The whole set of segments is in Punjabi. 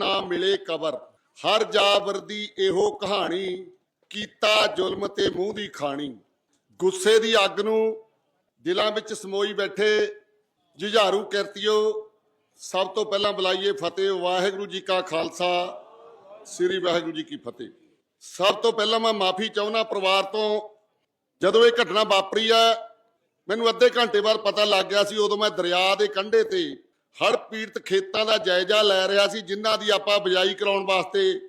ਨਾ ਮਿਲੇ ਕਬਰ। ਹਰ ਜਾਬਰ ਦੀ ਇਹੋ ਕਹਾਣੀ, ਕੀਤਾ ਜ਼ੁਲਮ ਤੇ ਮੂੰਹ ਦੀ ਖਾਣੀ। ਗੁੱਸੇ ਦੀ ਅੱਗ ਨੂੰ ਦਿਲਾਂ ਵਿੱਚ ਸਮੋਈ ਬੈਠੇ ਜੁਝਾਰੂ ਕਿਰਤੀਓ। ਸਭ ਤੋਂ ਪਹਿਲਾਂ ਬੁਲਾਈਏ ਫਤਿਹ, ਵਾਹਿਗੁਰੂ ਜੀ ਕਾ ਖਾਲਸਾ, ਸ੍ਰੀ ਵਾਹਿਗੁਰੂ ਜੀ ਕੀ ਫਤਿਹ। ਸਭ ਤੋਂ ਪਹਿਲਾਂ ਮੈਂ ਮਾਫੀ ਚਾਹੁੰਦਾ ਪਰਿਵਾਰ ਤੋਂ, ਜਦੋਂ ਇਹ ਘਟਨਾ ਵਾਪਰੀ ਆ ਮੈਨੂੰ ਅੱਧੇ ਘੰਟੇ ਬਾਅਦ ਪਤਾ ਲੱਗ ਗਿਆ ਸੀ, ਉਦੋਂ ਮੈਂ ਦਰਿਆ ਦੇ ਕੰਢੇ ਤੇ ਹੜ੍ਹ ਪੀੜਤ ਖੇਤਾਂ ਦਾ ਜਾਇਜ਼ਾ ਲੈ ਰਿਹਾ ਸੀ, ਜਿਨ੍ਹਾਂ ਦੀ ਆਪਾਂ ਬਿਜਾਈ ਕਰਾਉਣ ਵਾਸਤੇ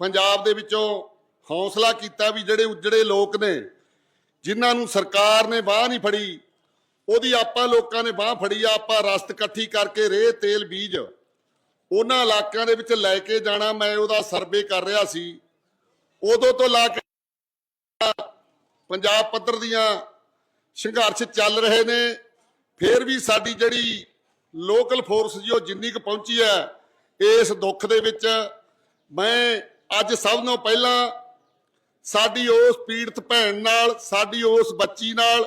ਪੰਜਾਬ ਦੇ ਵਿੱਚੋਂ ਹੌਸਲਾ ਕੀਤਾ ਵੀ ਜਿਹੜੇ ਉੱਜੜੇ ਲੋਕ ਨੇ, ਜਿਨ੍ਹਾਂ ਨੂੰ ਸਰਕਾਰ ਨੇ ਬਾਹ ਨਹੀਂ ਫੜੀ, ਉਹਦੀ ਆਪਾਂ ਲੋਕਾਂ ਨੇ ਬਾਹ ਫੜੀ ਆ, ਆਪਾਂ ਰਸਤ ਇਕੱਠੀ ਕਰਕੇ ਰੇਹ, ਤੇਲ, ਬੀਜ, ਉਹਨਾਂ ਇਲਾਕਿਆਂ ਦੇ ਵਿੱਚ ਲੈ ਕੇ ਜਾਣਾ ਮੈਂ ਉਹਦਾ ਸਰਵੇ ਕਰ ਰਿਹਾ ਸੀ। ਉਦੋਂ ਤੋਂ ਲਾ ਕੇ ਪੰਜਾਬ ਪੱਧਰ ਦੀਆਂ ਸੰਘਰਸ਼ ਚੱਲ ਰਹੇ ਨੇ, ਫਿਰ ਵੀ ਸਾਡੀ ਜਿਹੜੀ ਲੋਕਲ ਫੋਰਸ ਜੀ, ਉਹ ਜਿੰਨੀ ਕੁ ਪਹੁੰਚੀ ਹੈ, ਇਸ ਦੁੱਖ ਦੇ ਵਿੱਚ ਮੈਂ ਅੱਜ ਸਭ ਤੋਂ ਪਹਿਲਾਂ ਸਾਡੀ ਉਸ ਪੀੜਤ ਭੈਣ ਨਾਲ, ਸਾਡੀ ਉਸ ਬੱਚੀ ਨਾਲ,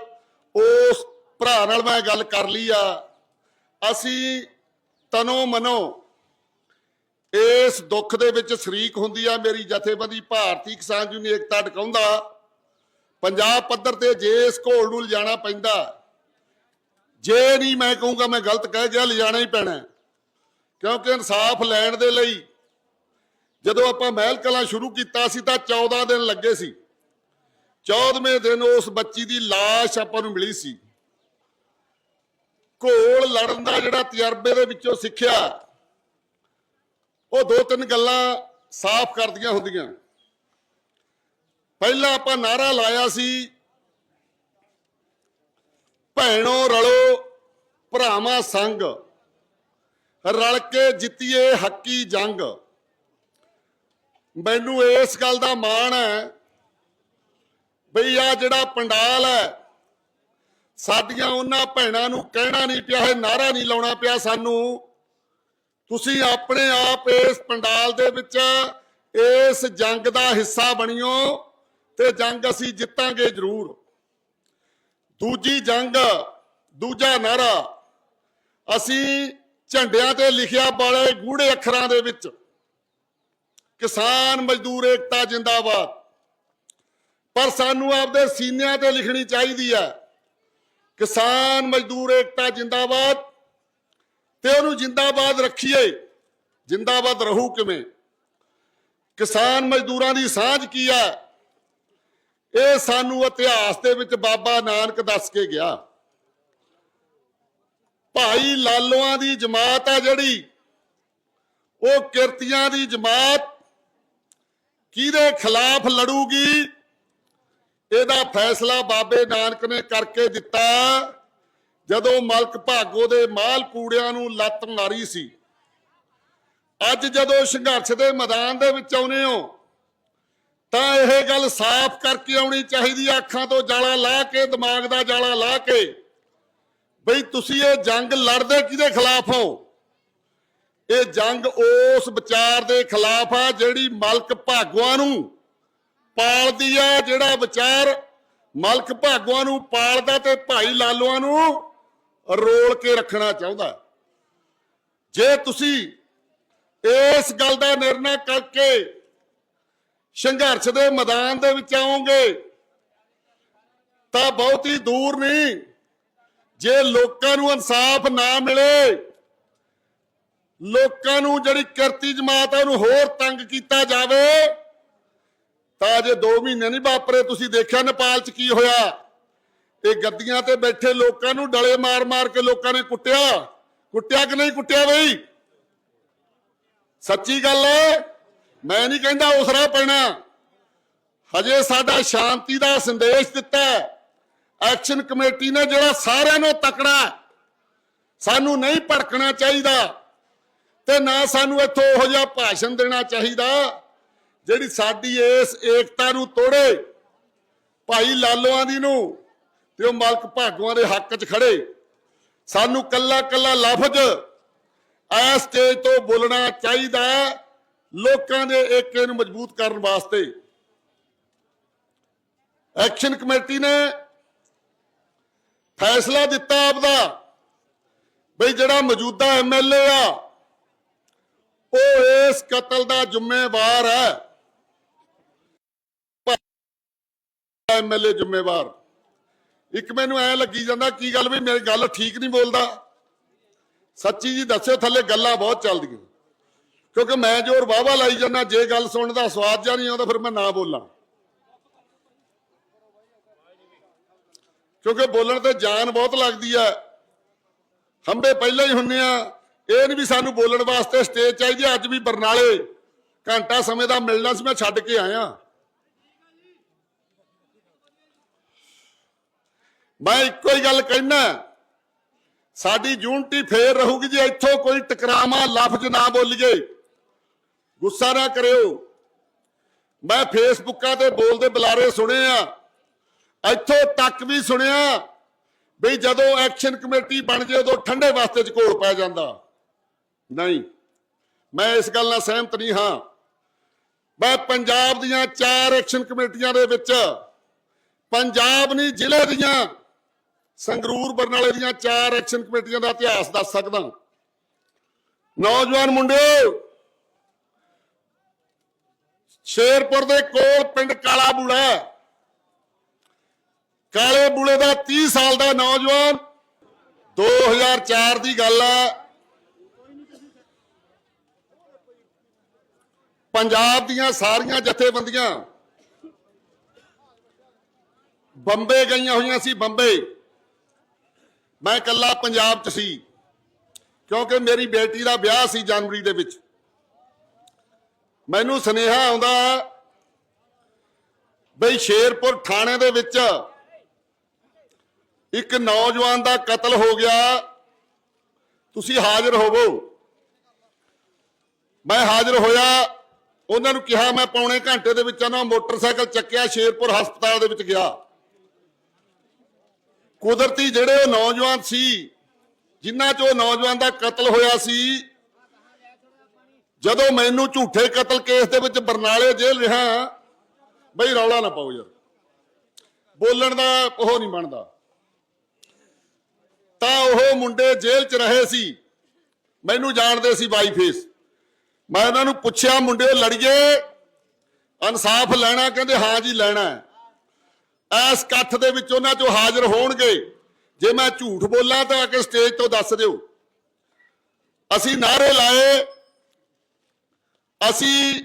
ਉਸ ਭਰਾ ਨਾਲ ਮੈਂ ਗੱਲ ਕਰ ਲਈ ਆ। ਅਸੀਂ ਤਨੋ ਮਨੋ ਇਸ ਦੁੱਖ ਦੇ ਵਿੱਚ ਸ਼ਰੀਕ ਹੁੰਦੀ ਆ। ਮੇਰੀ ਜਥੇਬੰਦੀ ਭਾਰਤੀ ਕਿਸਾਨ ਯੂਨੀਅਨ ਏਕਤਾ ਟਿਕਾਉਂਦਾ ਪੰਜਾਬ ਪੱਧਰ ਤੇ ਜੇ ਇਸ ਘੋਲ ਨੂੰ ਲਿਜਾਣਾ ਪੈਂਦਾ ਜੇ ਨਹੀਂ ਮੈਂ ਕਹੂੰਗਾ ਮੈਂ ਗਲਤ ਕਹਿ ਗਿਆ, ਲਿਜਾਣਾ ਹੀ ਪੈਣਾ। ਕਿਉਂਕਿ ਇਨਸਾਫ ਲੈਣ ਦੇ ਲਈ ਜਦੋਂ ਆਪਾਂ ਮਹਿਲ ਕਲਾ ਸ਼ੁਰੂ ਕੀਤਾ ਸੀ ਤਾਂ 14 ਦਿਨ ਲੱਗੇ ਸੀ। 14ਵੇਂ ਦਿਨ ਉਸ ਬੱਚੀ ਦੀ ਲਾਸ਼ ਆਪਾਂ ਨੂੰ ਮਿਲੀ ਸੀ। ਘੋਲ ਲੜਨ ਦਾ ਜਿਹੜਾ ਤਜਰਬੇ ਦੇ ਵਿੱਚੋਂ ਸਿੱਖਿਆ, ਉਹ ਦੋ ਤਿੰਨ ਗੱਲਾਂ ਸਾਫ਼ ਕਰਦੀਆਂ ਹੁੰਦੀਆਂ। ਪਹਿਲਾਂ ਆਪਾਂ ਨਾਰਾ ਲਾਇਆ ਸੀ ਭੈਣੋ ਰਲੋ, ਭਰਾਵਾਂ ਸੰਗ। ਰਲ ਕੇ ਜਿੱਤੀਏ ਹੱਕੀ ਜੰਗ। ਮੈਨੂੰ ਇਸ ਗੱਲ ਦਾ ਮਾਣ ਹੈ ਬਈ ਆ ਜਿਹੜਾ ਪੰਡਾਲ ਹੈ, ਸਾਡੀਆਂ ਉਹਨਾਂ ਭੈਣਾਂ ਨੂੰ ਕਹਿਣਾ ਨਹੀਂ ਪਿਆ, ਇਹ ਨਾਰਾ ਨਹੀਂ ਲਾਉਣਾ ਪਿਆ ਸਾਨੂੰ। ਤੁਸੀਂ ਆਪਣੇ ਆਪ ਇਸ ਪੰਡਾਲ ਦੇ ਵਿੱਚ ਇਸ ਜੰਗ ਦਾ ਹਿੱਸਾ ਬਣਿਓ ਤੇ ਜੰਗ ਅਸੀਂ ਜਿੱਤਾਂਗੇ ਜ਼ਰੂਰ। ਦੂਜੀ ਜੰਗ, ਦੂਜਾ ਨਾਰਾ ਅਸੀਂ ਝੰਡਿਆਂ ਤੇ ਲਿਖਿਆ ਬੜੇ ਗੂੜੇ ਅੱਖਰਾਂ ਦੇ ਵਿੱਚ, ਕਿਸਾਨ ਮਜ਼ਦੂਰ ਏਕਤਾ ਜਿੰਦਾਬਾਦ। ਪਰ ਸਾਨੂੰ ਆਪਦੇ ਸੀਨਿਆਂ ਤੇ ਲਿਖਣੀ ਚਾਹੀਦੀ ਹੈ, ਕਿਸਾਨ ਮਜ਼ਦੂਰ ਏਕਤਾ ਜਿੰਦਾਬਾਦ ਤੇ ਉਹਨੂੰ ਜਿੰਦਾਬਾਦ ਰੱਖੀਏ। ਜਿੰਦਾਬਾਦ ਰਹੂ ਕਿਵੇਂ? ਕਿਸਾਨ ਮਜ਼ਦੂਰਾਂ ਦੀ ਸਾਂਝ ਕੀ ਹੈ? ਇਹ ਸਾਨੂੰ ਇਤਿਹਾਸ ਦੇ ਵਿੱਚ ਬਾਬਾ ਨਾਨਕ ਦੱਸ ਕੇ ਗਿਆ। ਭਾਈ ਲਾਲੋਆਂ ਦੀ ਜਮਾਤ ਆ ਜਿਹੜੀ, ਉਹ ਕਿਰਤੀਆਂ ਦੀ ਜਮਾਤ ਕਿਹਦੇ ਖਿਲਾਫ ਲੜੂਗੀ? ਇਹਦਾ ਫੈਸਲਾ ਬਾਬੇ ਨਾਨਕ ਨੇ ਕਰਕੇ ਦਿੱਤਾ। ਜਦੋਂ ਮਲਕ ਭਾਗੋ ਦੇ ਮਾਲ ਕੂੜਿਆਂ ਨੂੰ ਲੱਤ ਮਾਰੀ ਸੀ। ਅੱਜ ਜਦੋਂ ਸੰਘਰਸ਼ ਦੇ ਮੈਦਾਨ ਦੇ ਵਿੱਚ ਆਉਨੇ ਹੋ ਤਾਂ ਇਹ ਗੱਲ ਸਾਫ਼ ਕਰਕੇ ਆਉਣੀ ਚਾਹੀਦੀ ਆ, ਅੱਖਾਂ ਤੋਂ ਜਾਲਾ ਲਾ ਕੇ, ਦਿਮਾਗ ਦਾ ਜਾਲਾ ਲਾ ਕੇ। ਬਈ ਤੁਸੀਂ ਇਹ ਜੰਗ ਲੜਦੇ ਕਿਹਦੇ ਖਿਲਾਫ ਹੋ? ਇਹ ਜੰਗ ਉਸ ਵਿਚਾਰ ਦੇ ਖਿਲਾਫ ਆ ਜਿਹੜੀ ਮਲਕ ਭਾਗਵਾਂ ਨੂੰ ਪਾਲਦੀ ਆ। ਜਿਹੜਾ ਵਿਚਾਰ ਮਲਕ ਭਾਗਵਾਂ ਨੂੰ ਪਾਲਦਾ ਤੇ ਭਾਈ ਲਾਲੋਆਂ ਨੂੰ ਰੋਲ ਕੇ ਰੱਖਣਾ ਚਾਹੁੰਦਾ। ਜੇ ਤੁਸੀਂ ਇਸ ਗੱਲ ਦਾ ਨਿਰਣਾ ਕਰਕੇ ਸੰਘਰਸ਼ ਦੇ ਮੈਦਾਨ ਦੇ ਵਿੱਚ ਆਉਂਗੇ ਤਾਂ ਬਹੁਤੀ ਦੂਰ ਨਹੀਂ। ਜੇ ਲੋਕਾਂ ਨੂੰ ਇਨਸਾਫ ਨਾ ਮਿਲੇ, ਲੋਕਾਂ ਨੂੰ ਜਿਹੜੀ ਕਿਰਤੀ ਜਮਾਤ ਹੈ ਉਹਨੂੰ ਹੋਰ ਤੰਗ ਕੀਤਾ ਜਾਵੇ, ਤਾਂ ਜੇ 2 ਮਹੀਨੇ ਨਹੀਂ ਵਾਪਰੇ। ਤੁਸੀਂ ਦੇਖਿਆ ਨੇਪਾਲ 'ਚ ਕੀ ਹੋਇਆ? ਇਹ ਗੱਦੀਆਂ ਤੇ ਬੈਠੇ ਲੋਕਾਂ ਨੂੰ ਡਲੇ ਮਾਰ-ਮਾਰ ਕੇ ਲੋਕਾਂ ਨੇ ਕੁੱਟਿਆ। ਕੁੱਟਿਆ ਕਿ ਨਹੀਂ ਕੁੱਟਿਆ ਬਈ? ਸੱਚੀ ਗੱਲ ਹੈ। ਮੈਂ ਨਹੀਂ ਕਹਿੰਦਾ ਉਸਰਾ ਪੈਣਾ ਹਜੇ ਸਾਡਾ ਸ਼ਾਂਤੀ ਦਾ ਸੰਦੇਸ਼ ਦਿੱਤਾ ਐਕਸ਼ਨ ਕਮੇਟੀ ਨੇ ਜਿਹੜਾ ਸਾਰਿਆਂ ਨੂੰ ਤਕੜਾ ਸਾਨੂੰ ਨਹੀਂ ਭੜਕਣਾ ਚਾਹੀਦਾ ਤੇ ਨਾ ਸਾਨੂੰ ਇੱਥੋਂ ਉਹੋ ਜਿਹਾ ਭਾਸ਼ਣ ਦੇਣਾ ਚਾਹੀਦਾ ਜਿਹੜੀ ਸਾਡੀ ਇਸ ਏਕਤਾ ਨੂੰ ਤੋੜੇ। ਭਾਈ ਲਾਲੋਆਂ ਦੀ ਨੂੰ ਤੇ ਉਹ ਮਲਕ ਭਾਗਵਾਂ ਦੇ ਹੱਕ 'ਚ ਖੜੇ। ਸਾਨੂੰ ਕੱਲਾ ਕੱਲਾ ਲਫ਼ਜ਼ ਇਸ ਸਟੇਜ ਤੋਂ ਬੋਲਣਾ ਚਾਹੀਦਾ ਲੋਕਾਂ ਦੇ ਏਕੇ ਨੂੰ ਮਜ਼ਬੂਤ ਕਰਨ ਵਾਸਤੇ ਐਕਸ਼ਨ ਕਮੇਟੀ ਨੇ ਫੈਸਲਾ ਦਿੱਤਾ ਆਪਦਾ ਬਈ ਜਿਹੜਾ ਮੌਜੂਦਾ ਐਮਐਲਏ ਆ, ਉਹ ਇਸ ਕਤਲ ਦਾ ਜ਼ਿੰਮੇਵਾਰ ਹੈ। ਐਮਐਲਏ ਜ਼ਿੰਮੇਵਾਰ। ਇੱਕ ਮੈਨੂੰ ਐ ਲੱਗੀ ਜਾਂਦਾ ਕੀ ਗੱਲ ਵੀ ਮੇਰੀ ਗੱਲ ਠੀਕ ਨਹੀਂ ਬੋਲਦਾ। ਸੱਚੀ ਜੀ ਦੱਸਿਓ ਥੱਲੇ ਗੱਲਾਂ ਬਹੁਤ ਚੱਲਦੀਆਂ। ਕਿਉਂਕਿ ਮੈਂ ਜੋਰ ਵਾਵਾ ਲਾਈ ਜਾਂਦਾ, ਜੇ ਗੱਲ ਸੁਣਨ ਦਾ ਸਵਾਦ ਜਾਂ ਨਹੀਂ ਆਉਂਦਾ, ਫਿਰ ਮੈਂ ਨਾ ਬੋਲਾਂ। ਕਿਉਂਕਿ ਬੋਲਣ ਤੇ ਜਾਨ ਬਹੁਤ ਲੱਗਦੀ ਹੈ। ਹੰਬੇ ਪਹਿਲਾਂ ਹੀ ਹੁੰਨੇ ਆ, ਇਹ ਨਹੀਂ ਵੀ ਸਾਨੂੰ ਬੋਲਣ ਵਾਸਤੇ ਸਟੇਜ ਚਾਹੀਦੀ ਆ। ਅੱਜ ਵੀ ਬਰਨਾਲੇ ਘੰਟਾ ਸਮੇਂ ਦਾ ਮਿਲਣਾ ਸੀ, ਮੈਂ ਛੱਡ ਕੇ ਆਇਆ। ਮੈਂ ਇੱਕੋ ਹੀ ਗੱਲ ਕਹਿਣਾ ਸਾਡੀ ਯੂਨਿਟੀ ਫੇਰ ਰਹੂਗੀ ਜੇ ਇੱਥੋਂ ਕੋਈ ਟਕਰਾਵਾ, ਲਫ਼ਜ਼ ਨਾ ਬੋਲੀਏ। ਗੁੱਸਾ ਨਾ ਕਰਿਓ। ਮੈਂ ਫੇਸਬੁੱਕਾਂ ਤੇ ਬੋਲਦੇ ਬੁਲਾਰੇ ਸੁਣੇ ਆ। ਇੱਥੋਂ ਤੱਕ ਵੀ ਸੁਣਿਆ ਵੀ ਜਦੋਂ ਐਕਸ਼ਨ ਕਮੇਟੀ ਬਣ ਜੇ ਉਦੋਂ ਠੰਡੇ ਵਾਸਤੇ ਚ ਘੋਲ ਪੈ ਜਾਂਦਾ। ਨਹੀਂ, ਮੈਂ ਇਸ ਗੱਲ ਨਾਲ ਸਹਿਮਤ ਨਹੀਂ ਹਾਂ। ਮੈਂ ਪੰਜਾਬ ਦੀਆਂ ਚਾਰ ਐਕਸ਼ਨ ਕਮੇਟੀਆਂ ਦੇ ਵਿੱਚ ਪੰਜਾਬ ਨਹੀਂ, ਜ਼ਿਲ੍ਹੇ ਦੀਆਂ, ਸੰਗਰੂਰ, ਬਰਨਾਲੇ ਦੀਆਂ ਚਾਰ ਐਕਸ਼ਨ ਕਮੇਟੀਆਂ ਦਾ ਇਤਿਹਾਸ ਦੱਸ ਸਕਦਾ। ਨੌਜਵਾਨ ਮੁੰਡਿਓ ਸ਼ੇਰਪੁਰ ਦੇ ਕੋਲ ਪਿੰਡ ਕਾਲਾ ਬੂੜਾ ਕਾਲੇ ਬੂਲੇ ਦਾ 30 ਸਾਲ ਦਾ ਨੌਜਵਾਨ 2004 ਦੀ ਗੱਲ ਹੈ। ਪੰਜਾਬ ਦੀਆਂ ਸਾਰੀਆਂ ਜਥੇਬੰਦੀਆਂ ਬੰਬੇ ਗਈਆਂ ਹੋਈਆਂ ਸੀ, ਬੰਬੇ। ਮੈਂ ਇਕੱਲਾ ਪੰਜਾਬ 'ਚ ਸੀ, ਕਿਉਂਕਿ ਮੇਰੀ ਬੇਟੀ ਦਾ ਵਿਆਹ ਸੀ ਜਨਵਰੀ ਦੇ ਵਿੱਚ। ਮੈਨੂੰ ਸੁਨੇਹਾ ਆਉਂਦਾ ਬਈ ਸ਼ੇਰਪੁਰ ਥਾਣੇ ਦੇ ਵਿੱਚ ਇੱਕ ਨੌਜਵਾਨ ਦਾ ਕਤਲ ਹੋ ਗਿਆ। ਤੁਸੀਂ ਹਾਜ਼ਰ ਹੋਵੋ। ਮੈਂ ਹਾਜ਼ਰ ਹੋਇਆ। ਉਹਨਾਂ ਨੂੰ ਕਿਹਾ ਮੈਂ ਪੌਣੇ ਘੰਟੇ ਦੇ ਵਿੱਚ ਉਹਨਾਂ ਮੋਟਰਸਾਈਕਲ ਚੱਕਿਆ, ਸ਼ੇਰਪੁਰ ਹਸਪਤਾਲ ਦੇ ਵਿੱਚ ਗਿਆ। ਕੁਦਰਤੀ ਜਿਹੜੇ ਉਹ ਨੌਜਵਾਨ ਸੀ, ਜਿਨ੍ਹਾਂ ਚੋਂ ਨੌਜਵਾਨ ਦਾ ਕਤਲ ਹੋਇਆ ਸੀ ਜਦੋਂ ਮੈਨੂੰ ਝੂਠੇ ਕਤਲ ਕੇਸ ਦੇ ਵਿੱਚ ਬਰਨਾਲੇ ਜੇਲ੍ਹ ਰਿਹਾ, ਬਈ ਰੌਲਾ ਨਾ ਪਾਓ ਯਾਰ। ਬੋਲਣ ਦਾ ਉਹ ਨਹੀਂ ਬਣਦਾ। ਤਾਂ ਉਹ ਮੁੰਡੇ ਜੇਲ੍ਹ 'ਚ ਰਹੇ ਸੀ। ਮੈਨੂੰ ਜਾਣਦੇ ਸੀ ਬਾਈ ਫੇਸ। ਮੈਂ ਉਹਨਾਂ ਨੂੰ ਪੁੱਛਿਆ ਮੁੰਡੇ ਲੜੀਏ? ਇਨਸਾਫ ਲੈਣਾ ਕਹਿੰਦੇ, ਹਾਂ ਜੀ, ਲੈਣਾ ਹੈ। ਐਸ ਇਕੱਠ ਦੇ ਵਿੱਚ ਉਹਨਾਂ ਚੋਂ ਹਾਜ਼ਰ ਹੋਣਗੇ। ਜੇ ਮੈਂ ਝੂਠ ਬੋਲਾਂ ਤਾਂ ਆ ਕੇ ਸਟੇਜ ਤੋਂ ਦੱਸ ਦਿਓ। ਅਸੀਂ ਨਾਰੇ ਲਾਏ ਅਸੀਂ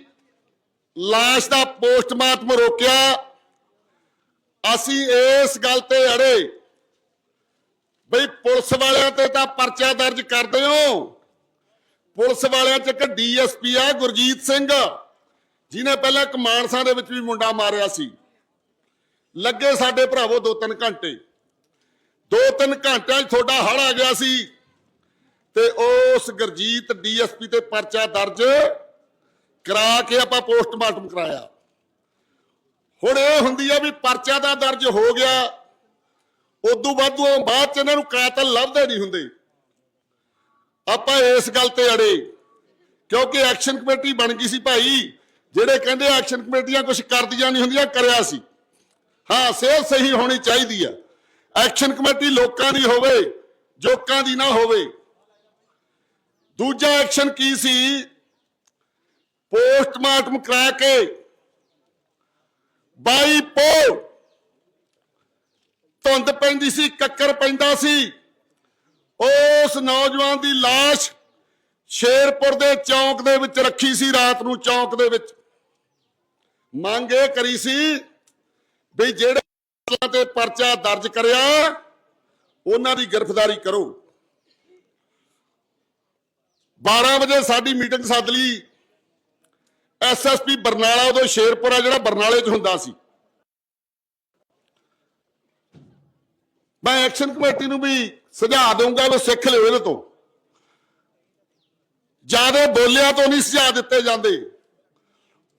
ਲਾਸ਼ ਦਾ ਪੋਸਟਮਾਰਟਮ ਰੋਕਿਆ। ਅਸੀਂ ਇਸ ਗੱਲ ਤੇ ਅੜੇ ਬਈ ਪੁਲਿਸ ਵਾਲਿਆਂ ਤੇ ਤਾਂ ਪਰਚਾ ਦਰਜ ਕਰਦੇ ਹੋ। ਪੁਲਿਸ ਵਾਲਿਆਂ ਚ ਇੱਕ ਡੀਐਸਪੀ ਆ, ਗੁਰਜੀਤ ਸਿੰਘ। ਜਿਹਨੇ ਪਹਿਲਾਂ ਇੱਕ ਮਾਨਸਾ ਦੇ ਵਿੱਚ ਵੀ ਮੁੰਡਾ ਮਾਰਿਆ ਸੀ। ਲੱਗੇ ਸਾਡੇ ਭਰਾਵੋ ਦੋ ਤਿੰਨ ਘੰਟੇ। ਦੋ ਤਿੰਨ ਘੰਟਿਆਂ 'ਚ ਤੁਹਾਡਾ ਹੜ ਆ ਗਿਆ ਸੀ। ਤੇ ਉਸ ਗੁਰਜੀਤ ਡੀਐਸਪੀ ਤੇ ਪਰਚਾ ਦਰਜ ਕਰਾ ਕੇ ਆਪਾਂ ਪੋਸਟਮਾਰਟਮ ਕਰਾਇਆ। ਹੁਣ ਇਹ ਹੁੰਦੀ ਆ ਵੀ ਪਰਚਾ ਦਾ ਦਰਜ ਹੋ ਗਿਆ, ਉਦੋਂ ਬਾਅਦੋਂ ਬਾਅਦ ਚ ਇਹਨਾਂ ਨੂੰ ਕਾਤਲ ਲੱਭਦੇ ਨਹੀਂ ਹੁੰਦੇ। ਆਪਾਂ ਇਸ ਗੱਲ ਤੇ ਅੜੇ, ਕਿਉਂਕਿ ਐਕਸ਼ਨ ਕਮੇਟੀ ਬਣ ਗਈ ਸੀ ਭਾਈ, ਜਿਹੜੇ ਕਹਿੰਦੇ ਐਕਸ਼ਨ ਕਮੇਟੀਆਂ ਕੁਝ ਕਰਦੀਆਂ ਨਹੀਂ ਹੁੰਦੀਆਂ, ਕਰਿਆ ਸੀ। ਹਾਂ, ਸੇਧ ਸਹੀ ਹੋਣੀ ਚਾਹੀਦੀ ਆ। ਐਕਸ਼ਨ ਕਮੇਟੀ ਲੋਕਾਂ ਦੀ ਹੋਵੇ, ਜੋਕਾਂ ਦੀ ਨਾ ਹੋਵੇ। ਦੂਜਾ ਐਕਸ਼ਨ ਕੀ ਸੀ ਪੋਸਟਮਾਰਟਮ ਕਰਾ ਕੇ ਬਾਈ ਪੋ ਧੁੰਦ ਪੈਂਦੀ ਸੀ, ਕੱਕਰ ਪੈਂਦਾ ਸੀ। ਉਸ ਨੌਜਵਾਨ ਦੀ লাশ ਸ਼ੇਰਪੁਰ ਦੇ ਚੌਂਕ ਦੇ ਵਿੱਚ ਰੱਖੀ ਸੀ, ਰਾਤ ਨੂੰ ਚੌਂਕ ਦੇ ਵਿੱਚ। ਮੰਗ ਇਹ ਕਰੀ ਸੀ ਵੀ ਜਿਹੜੇ ਤੇ ਪਰਚਾ ਦਰਜ ਕਰਿਆ, ਉਹਨਾਂ ਦੀ ਗ੍ਰਿਫਤਾਰੀ ਕਰੋ। 12 ਵਜੇ ਸਾਡੀ ਮੀਟਿੰਗ ਸੱਦ ਲਈ। ਐਸਐਸਪੀ ਬਰਨਾਲਾ ਉਦੋਂ ਸ਼ੇਰਪੁਰ ਆ, ਜਿਹੜਾ ਬਰਨਾਲੇ 'ਚ ਹੁੰਦਾ ਸੀ। ਮੈਂ ਐਕਸ਼ਨ ਕਮੇਟੀ ਨੂੰ ਵੀ ਸੁਝਾਅ ਦਊਂਗਾ ਵੀ ਸਿੱਖ ਲਿਓ ਇਹਦੇ ਤੋਂ। ਜ਼ਿਆਦਾ ਬੋਲਿਆ ਤੋਂ ਨਹੀਂ ਸੁਝਾਅ ਦਿੱਤੇ ਜਾਂਦੇ।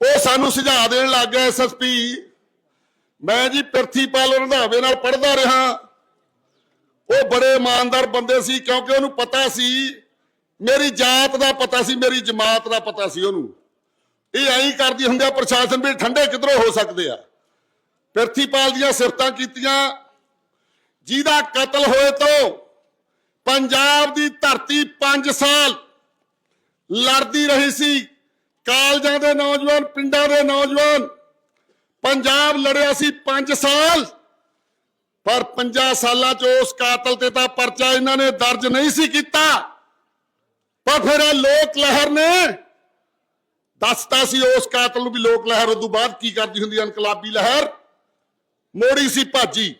ਉਹ ਸਾਨੂੰ ਸੁਝਾਅ ਦੇਣ ਲੱਗ ਗਿਆ ਐਸਐਸਪੀ। ਮੈਂ ਜੀ ਪ੍ਰਿਥੀਪਾਲ ਰੰਧਾਵੇ ਨਾਲ ਪੜ੍ਹਦਾ ਰਿਹਾ। ਉਹ ਬੜੇ ਇਮਾਨਦਾਰ ਬੰਦੇ ਸੀ ਕਿਉਂਕਿ ਉਹਨੂੰ ਪਤਾ ਸੀ, ਮੇਰੀ ਜਾਤ ਦਾ ਪਤਾ ਸੀ, ਮੇਰੀ ਜਮਾਤ ਦਾ ਪਤਾ ਸੀ ਉਹਨੂੰ। ਇਹ ਐਂ ਕਰਦੀ ਹੁੰਦੀ ਆ, ਪ੍ਰਸ਼ਾਸਨ ਵੀ ਠੰਡੇ ਕਿਧਰੋਂ ਹੋ ਸਕਦੇ ਆ। ਪ੍ਰਿਥੀਪਾਲ ਦੀਆਂ ਸਿਫਤਾਂ ਕੀਤੀਆਂ, ਜਿਹਦਾ ਕਤਲ ਹੋਏ ਤੋਂ ਪੰਜਾਬ ਦੀ ਧਰਤੀ 5 ਸਾਲ ਲੜਦੀ ਰਹੀ ਸੀ। ਕਾਲਜਾਂ ਦੇ ਨੌਜਵਾਨ, ਪਿੰਡਾਂ ਦੇ ਨੌਜਵਾਨ ਪੰਜਾਬ ਲੜਿਆ ਸੀ 5 ਸਾਲ। ਪਰ 5 ਸਾਲਾਂ ਚ ਉਸ ਕਾਤਲ ਤੇ ਤਾਂ ਪਰਚਾ ਇਹਨਾਂ ਨੇ ਦਰਜ ਨਹੀਂ ਸੀ ਕੀਤਾ। ਪਰ ਫਿਰ ਇਹ ਲੋਕ ਲਹਿਰ ਨੇ ਦੱਸਤਾ ਸੀ ਉਸ ਕਾਤਲ ਨੂੰ ਵੀ ਲੋਕ ਲਹਿਰ ਉਦੋਂ ਬਾਅਦ ਕੀ ਕਰਦੀ ਹੁੰਦੀ ਇਨਕਲਾਬੀ ਲਹਿਰ? ਮੋੜੀ ਸੀ ਭਾਜੀ,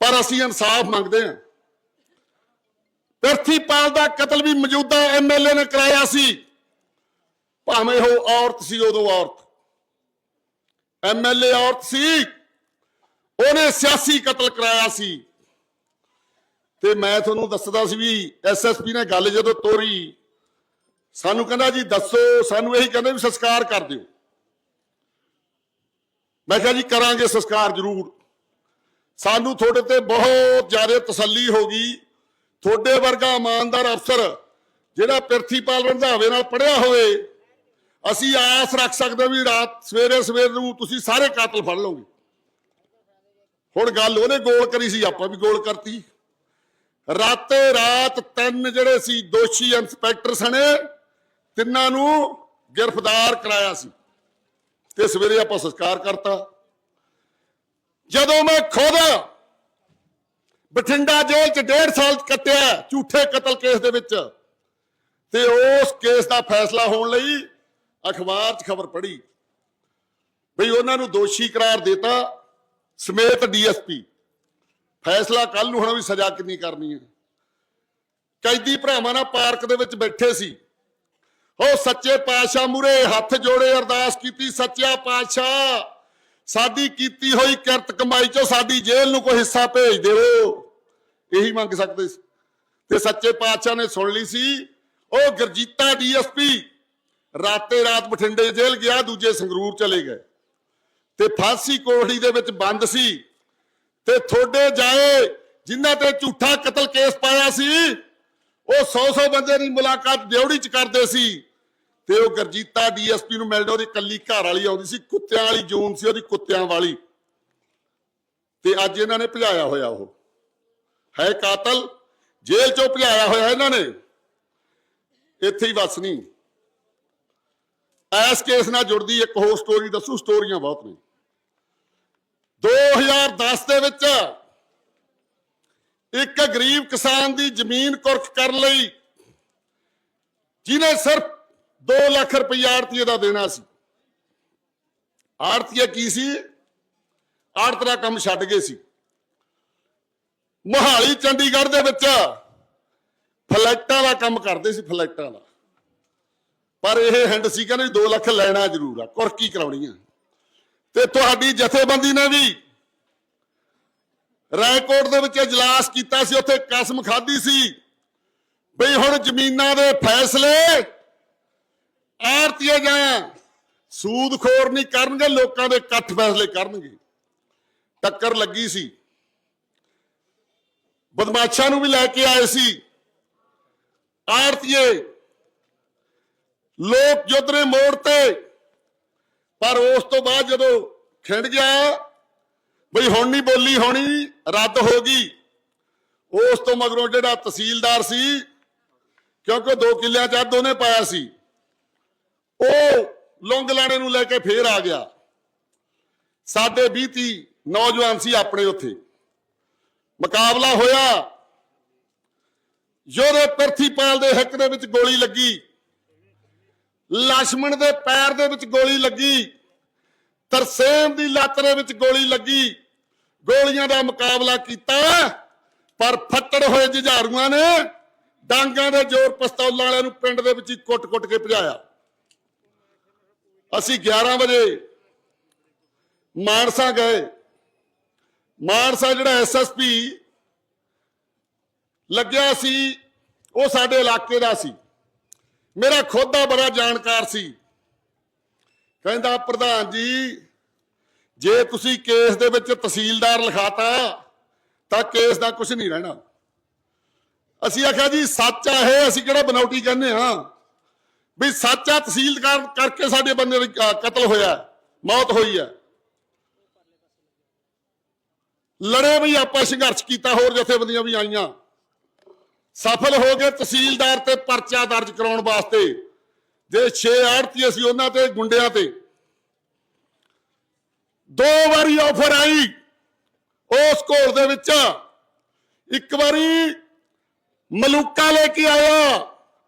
ਪਰ ਅਸੀਂ ਇਨਸਾਫ ਮੰਗਦੇ ਹਾਂ। ਪ੍ਰਿਥੀਪਾਲ ਦਾ ਕਤਲ ਵੀ ਮੌਜੂਦਾ ਐਮਐਲਏ ਨੇ ਕਰਾਇਆ ਸੀ। ਭਾਵੇਂ ਉਹ ਔਰਤ ਸੀ, ਉਦੋਂ ਔਰਤ। ਐਮਐਲਏ ਔਰਤ ਸੀ, ਉਹਨੇ ਸਿਆਸੀ ਕਤਲ ਕਰਾਇਆ ਸੀ। ਤੇ ਮੈਂ ਤੁਹਾਨੂੰ ਦੱਸਦਾ ਸੀ ਵੀ ਐਸਐਸਪੀ ਨੇ ਗੱਲ ਜਦੋਂ ਤੋਰੀ ਸਾਨੂੰ ਕਹਿੰਦਾ ਜੀ ਦੱਸੋ, ਸਾਨੂੰ ਇਹੀ ਕਹਿੰਦੇ ਵੀ ਸੰਸਕਾਰ ਕਰ ਦਿਓ। ਮੈਂ ਕਿਹਾ ਜੀ ਕਰਾਂਗੇ ਸੰਸਕਾਰ ਜ਼ਰੂਰ। ਸਾਨੂੰ ਤੁਹਾਡੇ ਤੇ ਬਹੁਤ ਜ਼ਿਆਦਾ ਤਸੱਲੀ ਹੋ ਗਈ। ਤੁਹਾਡੇ ਵਰਗਾ ਇਮਾਨਦਾਰ ਅਫਸਰ ਜਿਹੜਾ ਪ੍ਰਿਥੀਪਾਲ ਰੰਧਾਵੇ ਨਾਲ ਪੜਿਆ ਹੋਵੇ, ਅਸੀਂ ਆਸ ਰੱਖ ਸਕਦੇ ਵੀ ਰਾਤ ਸਵੇਰੇ ਸਵੇਰ ਨੂੰ ਤੁਸੀਂ ਸਾਰੇ ਕਾਤਲ ਫੜ ਲਓਗੇ। ਹੁਣ ਗੱਲ ਉਹਨੇ ਗੋਲ ਕਰੀ ਸੀ, ਆਪਾਂ ਵੀ ਗੋਲ ਕਰਤੀ। ਰਾਤੇ ਰਾਤ ਤਿੰਨ ਜਿਹੜੇ ਸੀ, ਦੋਸ਼ੀ ਇੰਸਪੈਕਟਰ ਸਣੇ ਤਿੰਨਾਂ ਨੂੰ ਗ੍ਰਿਫਤਾਰ ਕਰਾਇਆ ਸੀ ਤੇ ਸਵੇਰੇ ਆਪਾਂ ਸੰਸਕਾਰ ਕਰਤਾ। ਜਦੋਂ ਮੈਂ ਖੁਦ ਬਠਿੰਡਾ ਜੇਲ੍ਹ 'ਚ ਡੇਢ ਸਾਲ ਕੱਟਿਆ ਝੂਠੇ ਕਤਲ ਕੇਸ ਦੇ ਵਿੱਚ ਤੇ ਉਸ ਕੇਸ ਦਾ ਫੈਸਲਾ ਹੋਣ ਲਈ ਅਖਬਾਰ 'ਚ ਖਬਰ ਪੜ੍ਹੀ ਬਈ ਉਹਨਾਂ ਨੂੰ ਦੋਸ਼ੀ ਕਰਾਰ ਦਿੱਤਾ ਸਮੇਤ ਡੀਐਸਪੀ। ਫੈਸਲਾ ਕੱਲ ਨੂੰ ਹੋਣਾ ਵੀ ਸਜ਼ਾ ਕਿੰਨੀ ਕਰਨੀ ਹੈ। ਕੈਦੀ ਭਰਾਵਾਂ ਨਾਲ ਪਾਰਕ ਦੇ ਵਿੱਚ ਬੈਠੇ ਸੀ। ਉਹ ਸੱਚੇ ਪਾਤਸ਼ਾਹ ਮੂਰੇ, ਹੱਥ ਜੋੜੇ ਅਰਦਾਸ ਕੀਤੀ ਸੱਚਿਆ ਪਾਤਸ਼ਾਹ। ਸਾਡੀ ਕੀਤੀ ਹੋਈ ਕਿਰਤ ਕਮਾਈ ਚੋਂ ਸਾਡੀ ਜੇਲ੍ਹ ਨੂੰ ਕੋਈ ਹਿੱਸਾ ਭੇਜ ਦਿਓ ਇਹੀ ਮੰਗ ਸਕਦੇ ਸੀ। ਤੇ ਸੱਚੇ ਪਾਤਸ਼ਾਹ ਨੇ ਸੁਣ ਲਈ ਸੀ, ਉਹ ਗਰਜੀਤਾ ਡੀਐਸਪੀ ਰਾਤੇ ਰਾਤ ਬਠਿੰਡੇ ਜੇਲ੍ਹ ਗਿਆ, ਦੂਜੇ ਸੰਗਰੂਰ ਚਲੇ ਗਏ। ਤੇ ਫਾਂਸੀ ਕੋਠੜੀ ਦੇ ਵਿੱਚ ਬੰਦ ਸੀ। ਤੇ ਥੋੜੇ ਜਾਏ ਜਿਨ੍ਹਾਂ ਤੇ ਝੂਠਾ ਕਤਲ ਕੇਸ ਪਾਇਆ ਸੀ ਉਹ 100-100 ਬੰਦੇ ਦੀ ਮੁਲਾਕਾਤ ਦਿਉੜੀ ਚ ਕਰਦੇ ਸੀ ਤੇ ਉਹ ਗਰਜੀਤਾ ਡੀਐਸਪੀ ਨੂੰ ਮਿਲਦਾ, ਉਹਦੀ ਕੱਲੀ ਘਰ ਵਾਲੀ ਆਉਂਦੀ ਸੀ, ਕੁੱਤਿਆਂ ਵਾਲੀ ਜੂਨ ਸੀ, ਉਹਦੀ ਕੁੱਤਿਆਂ ਵਾਲੀ। ਤੇ ਅੱਜ ਇਹਨਾਂ ਨੇ ਭਜਾਇਆ ਹੋਇਆ ਉਹ। ਹੈ ਕਾਤਲ, ਜੇਲ੍ਹ ਚੋਂ ਭਜਾਇਆ ਹੋਇਆ ਇਹਨਾਂ ਨੇ। ਇੱਥੇ ਹੀ ਵਸ ਨਹੀਂ। ਇਸ ਕੇਸ ਨਾਲ ਜੁੜਦੀ ਇੱਕ ਹੋਰ ਸਟੋਰੀ ਦੱਸੂ ਸਟੋਰੀਆਂ ਬਹੁਤ ਨੇ। 2010 ਦੇ ਵਿੱਚ ਇੱਕ ਗਰੀਬ ਕਿਸਾਨ ਦੀ ਜ਼ਮੀਨ ਕੁਰਖ ਕਰਨ ਲਈ ਜਿਹਨੇ ਸਿਰਫ 2 ਲੱਖ ਰੁਪਈਆ ਆੜਤੀਏ ਦਾ ਦੇਣਾ ਸੀ। ਆੜਤੀਆ ਕੀ ਸੀ? ਆੜਤ ਦਾ ਕੰਮ ਛੱਡ ਗਏ ਸੀ। ਮੋਹਾਲੀ, ਚੰਡੀਗੜ੍ਹ ਦੇ ਵਿੱਚ ਫਲੈਟਾਂ ਦਾ ਕੰਮ ਕਰਦੇ ਸੀ, ਫਲੈਟਾਂ ਦਾ। ਪਰ ਇਹ ਹੈਂਡ ਸੀ, ਕਹਿੰਦੇ 2 ਲੱਖ ਲੈਣਾ ਜ਼ਰੂਰ ਆ, ਕੁਰਕੀ ਕਰਾਉਣੀ ਆ। ਤੇ ਤੁਹਾਡੀ ਜਥੇਬੰਦੀ ਨੇ ਵੀ ਰਾਏਕੋਟ ਦੇ ਵਿੱਚ ਇਜਲਾਸ ਕੀਤਾ ਸੀ, ਉੱਥੇ ਕਸਮ ਖਾਧੀ ਸੀ। ਬਈ ਹੁਣ ਜ਼ਮੀਨਾਂ ਦੇ ਫੈਸਲੇ ਆਰਤੀਏ ਜਾਂ ਸੂਦਖੋਰ ਨਹੀਂ ਕਰਨਗੇ, ਲੋਕਾਂ ਦੇ ਇਕੱਠ ਫੈਸਲੇ ਕਰਨਗੇ। ਟੱਕਰ ਲੱਗੀ ਸੀ। ਬਦਮਾਸ਼ਾਂ ਨੂੰ ਵੀ ਲੈ ਕੇ ਆਏ ਸੀ। ਆਰਤੀਏ ਲੋਕ ਯੁੱਧ ਨੇ ਮੋੜ ਤੇ, ਪਰ ਉਸ ਤੋਂ ਬਾਅਦ ਜਦੋਂ ਖਿੰਡ ਗਿਆ ਬਈ ਹੁਣ ਨਹੀਂ ਬੋਲੀ, ਹੋਣੀ ਰੱਦ ਹੋ ਗਈ। ਉਸ ਤੋਂ ਮਗਰੋਂ ਜਿਹੜਾ ਤਹਿਸੀਲਦਾਰ ਸੀ, ਕਿਉਂਕਿ ਦੋ ਕਿੱਲਿਆਂ ਚ ਅੱਧ ਉਹਨੇ ਪਾਇਆ ਸੀ, ਉਹ ਲੌਂਗ ਲਾਣੇ ਨੂੰ ਲੈ ਕੇ ਫੇਰ ਆ ਗਿਆ। ਸਾਡੇ 20 30 ਨੌਜਵਾਨ ਸੀ ਆਪਣੇ ਉੱਥੇ। ਮੁਕਾਬਲਾ ਹੋਇਆ। ਜਦੋਂ ਪ੍ਰਥੀਪਾਲ ਦੇ ਹੱਕ ਦੇ ਵਿੱਚ ਗੋਲੀ ਲੱਗੀ। ਲక్ష్మణ ਦੇ ਪੈਰ ਦੇ ਵਿੱਚ ਗੋਲੀ ਲੱਗੀ। ਤਰਸੇਮ ਦੀ ਲੱਤ ਦੇ ਵਿੱਚ ਗੋਲੀ ਲੱਗੀ। ਗੋਲੀਆਂ ਦਾ ਮੁਕਾਬਲਾ ਕੀਤਾ ਪਰ ਫੱਟੜ ਹੋਏ ਜੁਝਾਰੂਆਂ ਨੇ ਡਾਂਗਾਂ ਦੇ ਜ਼ੋਰ ਪਸਤੌਲਾਂ ਵਾਲਿਆਂ ਨੂੰ ਪਿੰਡ ਦੇ ਵਿੱਚ ਹੀ ਕੁੱਟ-ਕੁੱਟ ਕੇ ਭਜਾਇਆ। ਅਸੀਂ 11 ਵਜੇ ਮਾਨਸਾ ਗਏ। ਮਾਨਸਾ ਜਿਹੜਾ ਐਸਐਸਪੀ ਲੱਗਿਆ ਸੀ, ਉਹ ਸਾਡੇ ਇਲਾਕੇ ਦਾ ਸੀ। ਮੇਰਾ ਖੁਦ ਦਾ ਬੜਾ ਜਾਣਕਾਰ ਸੀ। ਕਹਿੰਦਾ, ਪ੍ਰਧਾਨ ਜੀ ਜੇ ਤੁਸੀਂ ਕੇਸ ਦੇ ਵਿੱਚ ਤਹਿਸੀਲਦਾਰ ਲਿਖਾਤਾ, ਤਾਂ ਕੇਸ ਦਾ ਕੁਝ ਨਹੀਂ ਰਹਿਣਾ। ਅਸੀਂ ਆਖਿਆ ਜੀ, ਸੱਚ ਆ ਇਹ, ਅਸੀਂ ਕਿਹੜਾ ਬਨੌਟੀ ਕਹਿੰਦੇ ਹਾਂ? ਵੀ ਸੱਚ ਆ ਤਹਿਸੀਲਦਾਰ ਕਰਕੇ ਸਾਡੇ ਬੰਦੇ ਦਾ ਕਤਲ ਹੋਇਆ ਮੌਤ ਹੋਈ ਹੈ। ਲੜੇ ਵੀ ਆਪਾਂ ਸੰਘਰਸ਼ ਕੀਤਾ, ਹੋਰ ਜਥੇਬੰਦੀਆਂ ਵੀ ਆਈਆਂ। ਸਫਲ ਹੋ ਗਏ ਤਹਿਸੀਲਦਾਰ ਤੇ ਪਰਚਾ ਦਰਜ ਕਰਾਉਣ ਵਾਸਤੇ। ਜੇ 6 ਆੜਤੀ ਅਸੀਂ ਉਹਨਾਂ ਤੇ, ਗੁੰਡਿਆਂ ਤੇ। ਦੋ ਵਾਰੀ ਆਫਰ ਆਈ ਉਸ ਘੋਲ ਦੇ ਵਿੱਚ। ਇੱਕ ਵਾਰੀ ਮਲੂਕਾ ਲੈ ਕੇ ਆਇਆ।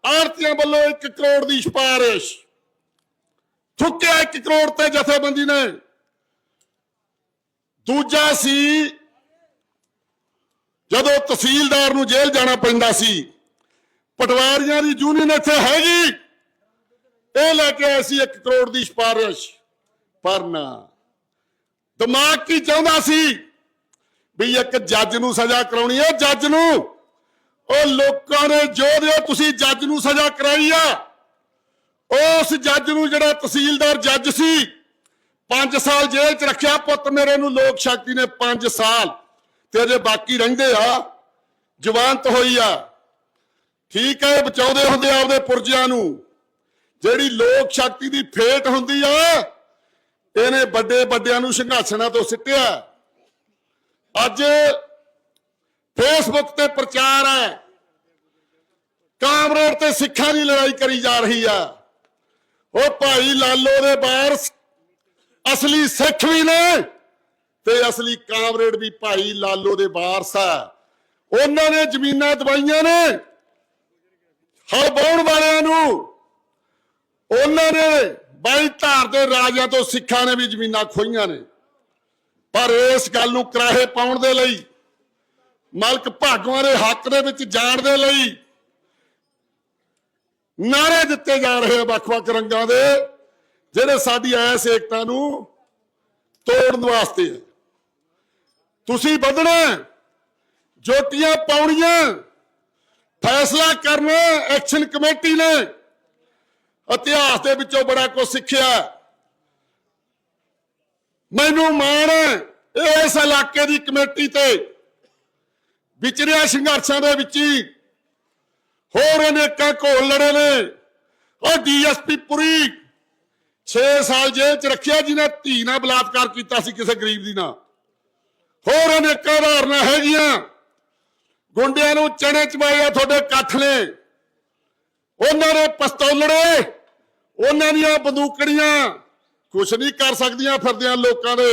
ਆੜਤੀਆਂ ਵੱਲੋਂ 1 ਕਰੋੜ ਦੀ ਸਿਫਾਰਿਸ਼। ਥੁੱਕਿਆ 1 ਕਰੋੜ ਤੇ ਜਥੇਬੰਦੀ ਨੇ। ਦੂਜਾ ਸੀ, ਜਦੋਂ ਤਹਿਸੀਲਦਾਰ ਨੂੰ ਜੇਲ੍ਹ ਜਾਣਾ ਪੈਂਦਾ ਸੀ, ਪਟਵਾਰੀਆਂ ਦੀ ਯੂਨੀਅਨ ਇੱਥੇ ਹੈਗੀ। ਇਹ ਲੈ ਕੇ ਆਏ ਸੀ 1 ਕਰੋੜ ਦੀ ਸਿਫਾਰਿਸ਼। ਪਰ ਨਾ। ਦਿਮਾਗ ਕੀ ਚਾਹੁੰਦਾ ਸੀ? ਵੀ ਇੱਕ ਜੱਜ ਨੂੰ ਸਜ਼ਾ ਕਰਾਉਣੀ ਹੈ, ਜੱਜ ਨੂੰ। ਉਹ ਲੋਕਾਂ ਨੇ ਜੋ ਦਿਓ ਤੁਸੀਂ ਜੱਜ ਨੂੰ ਸਜ਼ਾ ਕਰਾਈ ਆ। ਉਸ ਜੱਜ ਨੂੰ ਜਿਹੜਾ ਤਹਿਸੀਲਦਾਰ ਜੱਜ ਸੀ 5 ਸਾਲ ਜੇਲ੍ਹ 'ਚ ਰੱਖਿਆ ਪੁੱਤ ਮੇਰੇ ਨੂੰ, ਲੋਕ ਸ਼ਕਤੀ ਨੇ 5 ਸਾਲ। ਤੇ ਅਜੇ ਬਾਕੀ ਰਹਿੰਦੇ ਆ ਜਵਾਨਤ ਹੋਈ ਆ। ਠੀਕ ਹੈ ਬਚਾਉਂਦੇ ਹੁੰਦੇ ਆ ਆਪਦੇ ਪੁਰਜਿਆਂ ਨੂੰ। ਜਿਹੜੀ ਲੋਕ ਸ਼ਕਤੀ ਦੀ ਫੇਟ ਹੁੰਦੀ ਆ ਇਹਨੇ ਵੱਡੇ ਵੱਡਿਆਂ ਨੂੰ ਸਿੰਘਾਸਣਾ ਤੋਂ ਸਿੱਟਿਆ। ਅੱਜ ਫੇਸਬੁੱਕ ਤੇ ਪ੍ਰਚਾਰ ਹੈ। ਕਾਮਰੇਡ ਤੇ ਸਿੱਖਾਂ ਦੀ ਲੜਾਈ ਕਰੀ ਜਾ ਰਹੀ ਆ। ਉਹ ਭਾਈ ਲਾਲੋ ਦੇ ਬਾਰਸ ਅਸਲੀ ਸਿੱਖ ਵੀ ਨੇ ਤੇ ਅਸਲੀ ਕਾਮਰੇਡ ਵੀ ਭਾਈ ਲਾਲੋ ਦੇ ਵਾਰਸ ਆ। ਉਹਨਾਂ ਨੇ ਜ਼ਮੀਨਾਂ ਦਵਾਈਆਂ ਨੇ। ਹਲ ਬਾਉਣ ਵਾਲਿਆਂ ਨੂੰ। ਉਹਨਾਂ ਨੇ ਬਾਈ ਧਾਰ ਦੇ ਰਾਜਿਆਂ ਤੋਂ ਸਿੱਖਾਂ ਨੇ ਵੀ ਜ਼ਮੀਨਾਂ ਖੋਈਆਂ ਨੇ। ਪਰ ਇਸ ਗੱਲ ਨੂੰ ਕਰਾਹੇ ਪਾਉਣ ਦੇ ਲਈ, ਮਲਕ ਭਾਗਵਾਂ ਦੇ ਹੱਕ ਦੇ ਵਿੱਚ ਜਾਣ ਦੇ ਲਈ ਨਾਰੇ ਦਿੱਤੇ ਜਾ ਰਹੇ ਆ ਵੱਖ-ਵੱਖ ਰੰਗਾਂ ਦੇ, ਜਿਹੜੇ ਸਾਡੀ ਐਸ ਏਕਤਾ ਨੂੰ ਤੋੜਨ ਵਾਸਤੇ ਤੁਸੀਂ ਵਧਣਾ ਜੋਟੀਆਂ ਪਾਉਣੀਆਂ, ਫੈਸਲਾ ਕਰਨਾ ਐਕਸ਼ਨ ਕਮੇਟੀ ਨੇ। ਇਤਿਹਾਸ ਦੇ ਵਿੱਚੋਂ ਬੜਾ ਕੁਝ ਸਿੱਖਿਆ ਮੈਨੂੰ ਮਾਣ ਹੈ ਇਸ ਇਲਾਕੇ ਦੀ ਕਮੇਟੀ ਤੇ ਵਿਚਰਿਆ ਸੰਘਰਸ਼ਾਂ ਦੇ ਵਿੱਚ ਹੀ। ਹੋਰ ਅਨੇਕਾਂ ਘੋਲ ਲੜੇ ਨੇ। ਉਹ ਡੀਐਸਪੀ ਪੁਰੀ 6 ਸਾਲ ਜੇਲ੍ਹ ਚ ਰੱਖਿਆ, ਜਿਹਨੇ ਧੀ ਨਾਲ ਬਲਾਤਕਾਰ ਕੀਤਾ ਸੀ ਕਿਸੇ ਗਰੀਬ ਦੀ ਨਾਲ। ਹੋਰ ਅਨੇਕਾਂ ਉਦਾਹਰਨਾਂ ਹੈਗੀਆਂ। ਗੁੰਡਿਆਂ ਨੂੰ ਚਣੇ ਚਬਾਏ ਆ ਤੁਹਾਡੇ ਕੱਠ ਨੇ। ਉਹਨਾਂ ਦੇ ਪਸਤੌਲੜੇ, ਉਹਨਾਂ ਦੀਆਂ ਬੰਦੂਕੜੀਆਂ ਕੁਛ ਨਹੀਂ ਕਰ ਸਕਦੀਆਂ ਫਿਰਦਿਆਂ ਲੋਕਾਂ ਦੇ।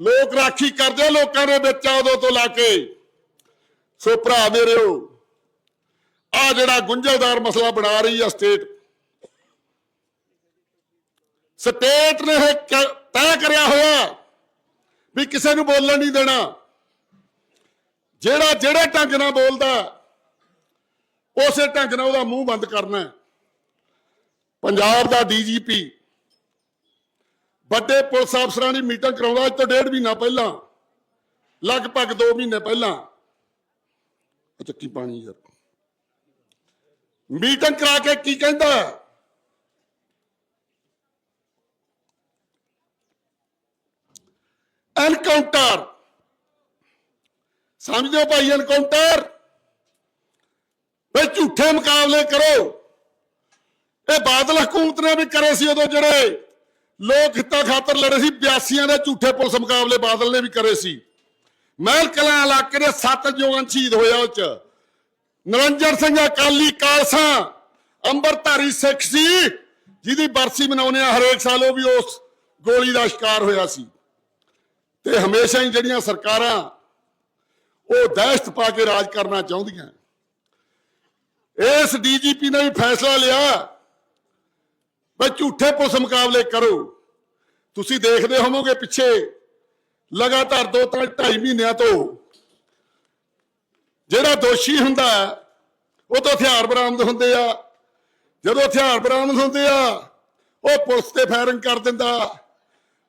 ਲੋਕ ਰਾਖੀ ਕਰਦੇ ਲੋਕਾਂ ਦੇ ਵਿੱਚ ਉਦੋਂ ਤੋਂ ਲਾ ਕੇ। ਸੋ ਭਰਾ ਮੇਰਿਓ ਆ ਜਿਹੜਾ ਗੁੰਝਲਦਾਰ ਮਸਲਾ ਬਣਾ ਰਹੀ ਆ ਸਟੇਟ। ਸਟੇਟ ਨੇ ਇਹ ਤੈਅ ਕਰਿਆ ਹੋਇਆ ਵੀ ਕਿਸੇ ਨੂੰ ਬੋਲਣ ਨਹੀਂ ਦੇਣਾ। ਜਿਹੜਾ, ਜਿਹੜੇ ਢੰਗ ਨਾਲ ਬੋਲਦਾ ਉਸੇ ਢੰਗ ਨਾਲ ਉਹਦਾ ਮੂੰਹ ਬੰਦ ਕਰਨਾ ਹੈ। ਪੰਜਾਬ ਦਾ ਡੀਜੀਪੀ, ਵੱਡੇ ਪੁਲਿਸ ਅਫਸਰਾਂ ਦੀ ਮੀਟਿੰਗ ਕਰਾਉਂਦਾ ਅੱਜ ਤੋਂ ਡੇਢ ਮਹੀਨਾ ਪਹਿਲਾਂ, ਲਗਭਗ 2 ਮਹੀਨੇ ਪਹਿਲਾਂ। ਉਹ ਚੱਕੀ ਪਾਣੀ ਯਾਰ। ਮੀਟਿੰਗ ਕਰਾ ਕੇ ਕੀ ਕਹਿੰਦਾ ਐਨਕਾਊਂਟਰ। ਸਮਝਦੇ ਹੋ ਭਾਈ ਐਨਕਾਊਂਟਰ? ਵੇ ਝੂਠੇ ਮੁਕਾਬਲੇ ਕਰੋ। ਇਹ ਬਾਦਲ ਹਕੂਮਤ ਨੇ ਵੀ ਕਰੇ ਸੀ ਉਦੋਂ ਜਿਹੜੇ ਲੋਕ ਹਿੱਤਾਂ ਖਾਤਰ ਲੜੇ ਸੀ 82 ਦੇ ਝੂਠੇ ਪੁਲਿਸ ਮੁਕਾਬਲੇ ਬਾਦਲ ਨੇ ਵੀ ਕਰੇ ਸੀ। ਮਹਿਲ ਕਲਾਂ ਇਲਾਕੇ ਦੇ ਸੱਤ ਜਵਾਨ ਸ਼ਹੀਦ ਹੋਇਆ ਉਹ ਚ। ਨਰਿੰਜਨ ਸਿੰਘ, ਅਕਾਲੀ ਕਾਲਸਾ ਅੰਬਰਧਾਰੀ ਸਿੱਖ ਸੀ, ਜਿਹਦੀ ਬਰਸੀ ਮਨਾਉਂਦੇ ਆ ਹਰੇਕ ਸਾਲ ਉਹ ਵੀ ਉਸ ਗੋਲੀ ਦਾ ਸ਼ਿਕਾਰ ਹੋਇਆ ਸੀ। ਤੇ ਹਮੇਸ਼ਾ ਹੀ ਜਿਹੜੀਆਂ ਸਰਕਾਰਾਂ ਉਹ ਦਹਿਸ਼ਤ ਪਾ ਕੇ ਰਾਜ ਕਰਨਾ ਚਾਹੁੰਦੀਆਂ। ਇਸ ਡੀਜੀਪੀ ਨੇ ਵੀ ਫੈਸਲਾ ਲਿਆ ਬਈ ਝੂਠੇ ਪੁਲਿਸ ਮੁਕਾਬਲੇ ਕਰੋ। ਤੁਸੀਂ ਦੇਖਦੇ ਹੋਵੋਗੇ ਪਿੱਛੇ ਲਗਾਤਾਰ ਦੋ ਤਿੰਨ ਢਾਈ ਮਹੀਨਿਆਂ ਤੋਂ ਜਿਹੜਾ ਦੋਸ਼ੀ ਹੁੰਦਾ, ਉਹ ਤੋਂ ਹਥਿਆਰ ਬਰਾਮਦ ਹੁੰਦੇ ਆ। ਜਦੋਂ ਹਥਿਆਰ ਬਰਾਮਦ ਹੁੰਦੇ ਆ, ਉਹ ਪੁਲਿਸ ਤੇ ਫਾਇਰਿੰਗ ਕਰ ਦਿੰਦਾ।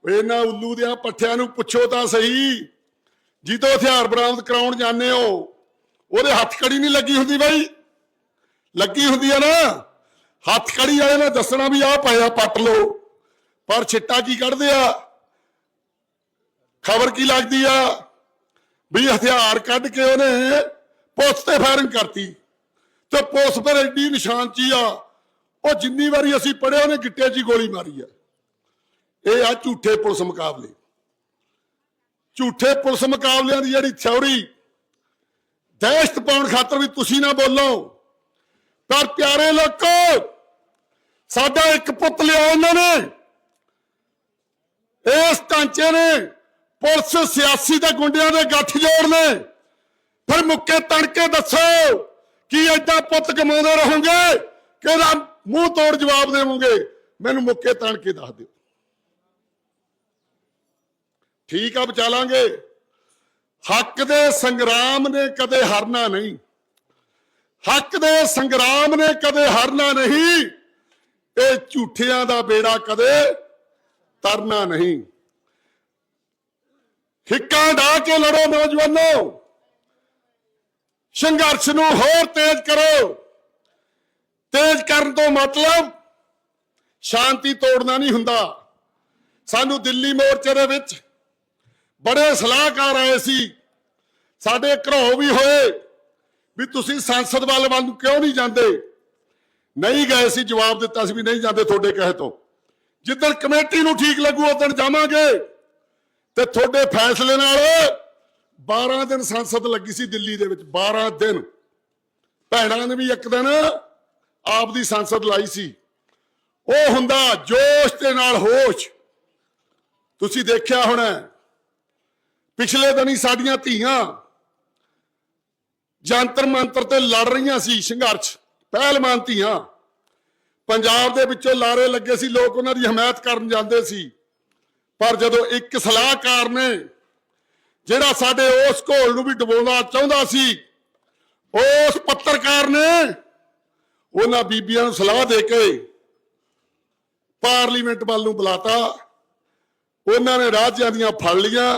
ਇਹਨਾਂ ਉੱਲੂ ਦਿਆਂ ਪੱਠਿਆਂ ਨੂੰ ਪੁੱਛੋ ਤਾਂ ਸਹੀ, ਜਿੱਦੋਂ ਹਥਿਆਰ ਬਰਾਮਦ ਕਰਾਉਣ ਜਾਂਦੇ ਹੋ, ਉਹਦੇ ਹੱਥ ਕੜੀ ਨਹੀਂ ਲੱਗੀ ਹੁੰਦੀ ਬਾਈ। ਲੱਗੀ ਹੁੰਦੀ ਆ ਨਾ। ਹੱਥ ਕੜੀ ਵਾਲੇ ਨੇ ਦੱਸਣਾ ਵੀ ਆਹ ਪਾਇਆ, ਪੱਟ ਲੋ ਪਰ ਛਿੱਟਾ ਕੀ ਕੱਢਦੇ ਆ? ਖਬਰ ਕੀ ਲੱਗਦੀ ਆ? ਵੀ ਹਥਿਆਰ ਕੱਢ ਕੇ ਉਹਨੇ ਪੁਲਿਸ ਤੇ ਫਾਇਰਿੰਗ ਕਰਤੀ। ਤੇ ਪੁਲਿਸ ਪਰ ਐਡੀ ਨਿਸ਼ਾਨਚੀ ਆ। ਉਹ ਜਿੰਨੀ ਵਾਰੀ ਅਸੀਂ ਪੜਿਆ ਉਹਨੇ ਗਿੱਟੇ 'ਚ ਹੀ ਗੋਲੀ ਮਾਰੀ ਆ। ਇਹ ਆ ਝੂਠੇ ਪੁਲਿਸ ਮੁਕਾਬਲੇ। ਝੂਠੇ ਪੁਲਿਸ ਮੁਕਾਬਲਿਆਂ ਦੀ ਜਿਹੜੀ ਥਿਉਰੀ ਦਹਿਸ਼ਤ ਪਾਉਣ ਖਾਤਰ ਵੀ ਤੁਸੀਂ ਨਾ ਬੋਲੋ। ਪਰ ਪਿਆਰੇ ਲੋਕੋ। ਸਾਡਾ ਇੱਕ ਪੁੱਤ ਲਿਆ ਇਹਨਾਂ ਨੇ। ਇਸ ਢਾਂਚੇ ਨੇ ਪੁਲਿਸ ਸਿਆਸੀ ਦੇ ਗੁੰਡਿਆਂ ਦੇ ਗੱਠ ਜੋੜ ਨੇ ਫਿਰ ਮੁੱਕੇ ਤਣਕੇ ਦੱਸੋ ਕੀ ਐਡਾ ਪੁੱਤ ਕਮਾਉਂਦੇ ਰਹੋਗੇ ਕਿ ਇਹਦਾ ਮੂੰਹ ਤੋੜ ਜਵਾਬ ਦੇਵੋਗੇ? ਮੈਨੂੰ ਮੁੱਕੇ ਤਣਕੇ ਦੱਸ ਦਿਓ। ਠੀਕ ਆ ਬਚਾ ਲਾਂਗੇ। ਹੱਕ ਦੇ ਸੰਗਰਾਮ ਨੇ ਕਦੇ ਹਾਰਨਾ ਨਹੀਂ। ਹੱਕ ਦੇ ਸੰਗਰਾਮ ਨੇ ਕਦੇ ਹਾਰਨਾ ਨਹੀਂ, ਇਹ ਝੂਠਿਆਂ ਦਾ ਬੇੜਾ ਕਦੇ ਤਰਨਾ ਨਹੀਂ। ਹਿੱਕਾਂ ਢਾ ਕੇ ਲੜੋ ਨੌਜਵਾਨੋ, ਸੰਘਰਸ਼ ਨੂੰ ਹੋਰ ਤੇਜ਼ ਕਰੋ। ਤੇਜ਼ ਕਰਨ ਤੋਂ ਮਤਲਬ ਸ਼ਾਂਤੀ ਤੋੜਨਾ ਨਹੀਂ ਹੁੰਦਾ। ਸਾਨੂੰ ਦਿੱਲੀ ਮੋਰਚੇ ਦੇ ਵਿੱਚ ਬੜੇ ਸਲਾਹਕਾਰ ਆਏ ਸੀ। ਸਾਡੇ ਘਰੋਂ ਵੀ ਹੋਏ ਵੀ ਤੁਸੀਂ ਸੰਸਦ ਵੱਲ ਵੱਲ ਕਿਉਂ ਨਹੀਂ ਜਾਂਦੇ? ਨਹੀਂ ਗਏ ਸੀ, ਜਵਾਬ ਦਿੱਤਾ ਸੀ ਵੀ ਨਹੀਂ ਜਾਂਦੇ ਤੁਹਾਡੇ ਕਹੇ ਤੋਂ। ਜਿੱਦਣ ਕਮੇਟੀ ਨੂੰ ਠੀਕ ਲੱਗੂ ਉਦੋਂ ਜਾਵਾਂਗੇ। ਤੇ ਤੁਹਾਡੇ ਫੈਸਲੇ ਨਾਲ 12 ਦਿਨ ਸੰਸਦ ਲੱਗੀ ਸੀ ਦਿੱਲੀ ਦੇ ਵਿੱਚ 12 ਦਿਨ। ਭੈਣਾਂ ਨੇ ਵੀ ਇੱਕ ਦਿਨ ਆਪ ਦੀ ਸੰਸਦ ਲਾਈ ਸੀ। ਉਹ ਹੁੰਦਾ ਜੋਸ਼ ਦੇ ਨਾਲ ਹੋਸ਼। ਤੁਸੀਂ ਦੇਖਿਆ ਹੋਣਾ, ਪਿਛਲੇ ਦਿਨੀ ਸਾਡੀਆਂ ਧੀਆਂ ਜੰਤਰ ਮੰਤਰ ਤੇ ਲੜ ਰਹੀਆਂ ਸੀ ਸੰਘਰਸ਼, ਪਹਿਲਵਾਨ ਧੀਆਂ। ਪੰਜਾਬ ਦੇ ਵਿੱਚੋਂ ਲਾਰੇ ਲੱਗੇ ਸੀ, ਲੋਕ ਉਹਨਾਂ ਦੀ ਹਮਾਇਤ ਕਰਨ ਜਾਂਦੇ ਸੀ। ਪਰ ਜਦੋਂ ਇੱਕ ਸਲਾਹਕਾਰ ਨੇ ਜਿਹੜਾ ਸਾਡੇ ਉਸ ਘੋਲ ਨੂੰ ਵੀ ਡਬੋਣਾ ਚਾਹੁੰਦਾ ਸੀ, ਉਸ ਪੱਤਰਕਾਰ ਨੇ ਉਹਨਾਂ ਬੀਬੀਆਂ ਨੂੰ ਸਲਾਹ ਦੇ ਕੇ ਪਾਰਲੀਮੈਂਟ ਵੱਲ ਨੂੰ ਬੁਲਾਤਾ। ਉਹਨਾਂ ਨੇ ਰਾਜਿਆਂ ਦੀਆਂ ਫੜ ਲੀਆਂ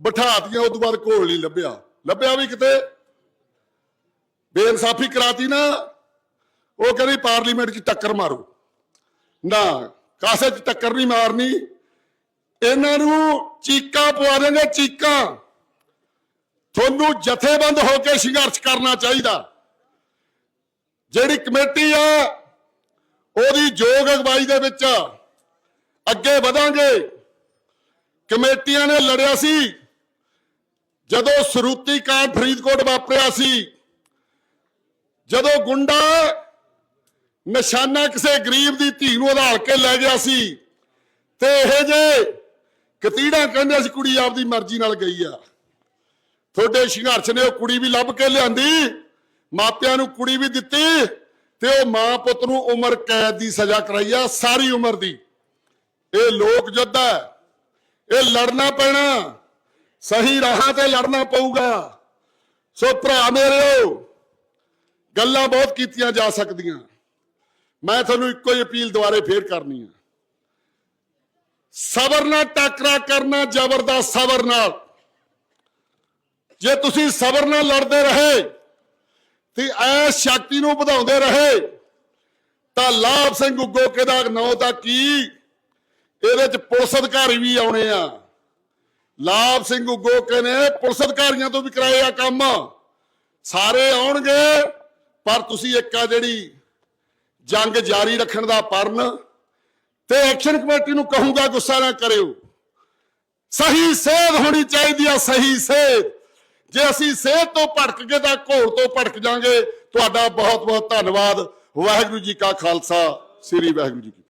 ਬਿਠਾਤੀਆਂ ਉਸ ਤੋਂ ਬਾਅਦ ਘੋਲ ਨਹੀਂ ਲੱਭਿਆ। ਲੱਭਿਆ ਵੀ ਕਿਤੇ? ਬੇਇਨਸਾਫੀ ਕਰਾਤੀ ਨਾ, ਉਹ ਕਹਿੰਦੀ ਪਾਰਲੀਮੈਂਟ 'ਚ ਟੱਕਰ ਮਾਰੋ। ਨਾ, ਕਾਸੇ 'ਚ ਟੱਕਰ ਨਹੀਂ ਮਾਰਨੀ। ਇਹਨਾਂ ਨੂੰ ਚੀਕਾਂ ਪਵਾ ਦੇਣਗੇ ਚੀਕਾਂ। ਤੁਹਾਨੂੰ ਜਥੇਬੰਦ ਹੋ ਕੇ ਸੰਘਰਸ਼ ਕਰਨਾ ਚਾਹੀਦਾ। ਜਿਹੜੀ ਕਮੇਟੀ ਆ, ਉਹਦੀ ਯੋਗ ਅਗਵਾਈ ਦੇ ਵਿੱਚ ਅੱਗੇ ਵਧਾਂਗੇ। ਕਮੇਟੀਆਂ ਨੇ ਲੜਿਆ ਸੀ। ਜਦੋਂ ਸਰੂਤੀ ਕਾਂਡ ਫਰੀਦਕੋਟ ਵਾਪਰਿਆ ਸੀ ਜਦੋਂ ਗੁੰਡਾ ਨਿਸ਼ਾਨਾ ਕਿਸੇ ਗਰੀਬ ਦੀ ਧੀ ਨੂੰ ਉਧਾਰ ਕੇ ਲੈ ਗਿਆ ਸੀ, ਤੇ ਇਹ ਜੇ ਕਤੀੜਾ ਕਹਿੰਦੇ ਸੀ, ਕੁੜੀ ਆਪਦੀ ਮਰਜ਼ੀ ਨਾਲ ਗਈ ਆ। ਤੁਹਾਡੇ ਸੰਘਰਸ਼ ਨੇ ਉਹ ਕੁੜੀ ਵੀ ਲੱਭ ਕੇ ਲਿਆਂਦੀ, ਮਾਪਿਆਂ ਨੂੰ ਕੁੜੀ ਵੀ ਦਿੱਤੀ, ਤੇ ਉਹ ਮਾਂ ਪੁੱਤ ਨੂੰ ਉਮਰ ਕੈਦ ਦੀ ਸਜ਼ਾ ਕਰਾਈ ਆ, ਸਾਰੀ ਉਮਰ ਦੀ। ਇਹ ਲੋਕ ਯੁੱਧ ਹੈ, ਇਹ ਲੜਨਾ ਪੈਣਾ, ਸਹੀ ਰਾਹਾਂ ਤੇ ਲੜਨਾ ਪਊਗਾ। ਸੋ ਭਰਾ ਮੇਰਿਓ ਗੱਲਾਂ ਬਹੁਤ ਕੀਤੀਆਂ ਜਾ ਸਕਦੀਆਂ। ਮੈਂ ਤੁਹਾਨੂੰ ਇੱਕੋ ਹੀ ਅਪੀਲ ਦੁਬਾਰੇ ਫੇਰ ਕਰਨੀ ਆ। ਸਬਰ ਨਾਲ ਟਾਕਰਾ ਕਰਨਾ ਜ਼ਬਰਦਸਤ ਸਬਰ ਨਾਲ। ਜੇ ਤੁਸੀਂ ਸਬਰ ਨਾਲ ਲੜਦੇ ਰਹੇ, ਤੇ ਐ ਸ਼ਕਤੀ ਨੂੰ ਵਧਾਉਂਦੇ ਰਹੇ, ਤਾਂ ਲਾਭ ਸਿੰਘ ਉਗੋਕੇ ਦਾ ਨਾਂ ਤਾਂ ਕੀ? ਇਹਦੇ ਚ ਪੁਲਿਸ ਅਧਿਕਾਰੀ ਵੀ ਆਉਣੇ ਆ। ਲਾਭ ਸਿੰਘ ਉਗੋਕੇ ਨੇ ਪੁਲਿਸ ਅਧਿਕਾਰੀਆਂ ਤੋਂ ਵੀ ਕਰਾਏ ਆ ਕੰਮ। ਸਾਰੇ ਆਉਣਗੇ। ਪਰ ਤੁਸੀਂ ਇੱਕ ਆ ਜਿਹੜੀ ਜੰਗ ਜਾਰੀ ਰੱਖਣ ਦਾ ਪਰਨ ਤੇ ਐਕਸ਼ਨ ਕਮੇਟੀ ਨੂੰ ਕਹੂੰਗਾ ਗੁੱਸਾ ਨਾ ਕਰਿਓ। ਸਹੀ ਸੇਧ ਹੋਣੀ ਚਾਹੀਦੀ ਆ, ਸਹੀ ਸੇਧ। ਜੇ ਅਸੀਂ ਸੇਧ ਤੋਂ ਭਟਕ ਗਏ ਤਾਂ ਘੋੜ ਤੋਂ ਭਟਕ ਜਾਾਂਗੇ। ਤੁਹਾਡਾ ਬਹੁਤ ਬਹੁਤ ਧੰਨਵਾਦ। ਵਾਹਿਗੁਰੂ ਜੀ ਕਾ ਖਾਲਸਾ, ਸ੍ਰੀ ਵਾਹਿਗੁਰੂ ਜੀ ਕੀ